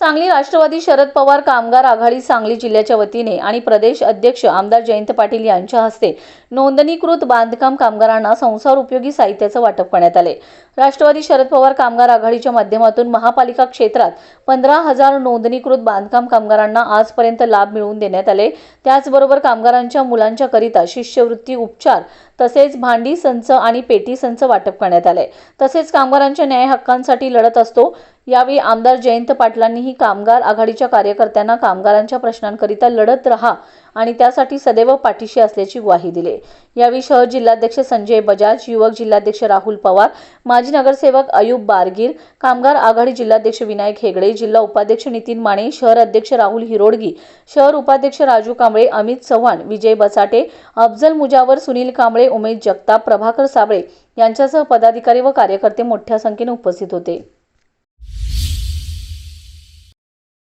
सांगली राष्ट्रवादी शरद पवार कामगार आघाडी सांगली जिल्ह्याच्या वतीने आणि प्रदेश अध्यक्ष आमदार जयंत पाटील यांच्या हस्ते नोंदणीकृत बांधकाम कामगारांना संसार उपयोगी साहित्याचं वाटप करण्यात आले. राष्ट्रवादी शरद पवार कामगार आघाडीच्या माध्यमातून महापालिका क्षेत्रात पंधरा हजार नोंदणीकृत बांधकाम कामगारांना आजपर्यंत लाभ मिळवून देण्यात आले. त्याचबरोबर कामगारांच्या मुलांच्या करिता शिष्यवृत्ती उपचार तसेच भांडी संच आणि पेटी संच वाटप करण्यात आले. तसेच कामगारांच्या न्याय हक्कांसाठी लढत असतो. यावेळी आमदार जयंत पाटलांनीही कामगार आघाडीच्या कार्यकर्त्यांना कामगारांच्या प्रश्नांकरिता लढत रहा आणि त्यासाठी सदैव पाठीशी असल्याची ग्वाही दिली. यावेळी शहर जिल्हाध्यक्ष संजय बजाज युवक जिल्हाध्यक्ष राहुल पवार माजी नगरसेवक अयूब बारगीर कामगार आघाडी जिल्हाध्यक्ष विनायक हेगडे जिल्हा उपाध्यक्ष नितीन माने शहर अध्यक्ष राहुल हिरोडगी शहर उपाध्यक्ष राजू कांबळे अमित चव्हाण विजय बसाटे अफजल मुजावर सुनील कांबळे उमेश जगताप प्रभाकर साबळे यांच्यासह पदाधिकारी व कार्यकर्ते मोठ्या संख्येने उपस्थित होते.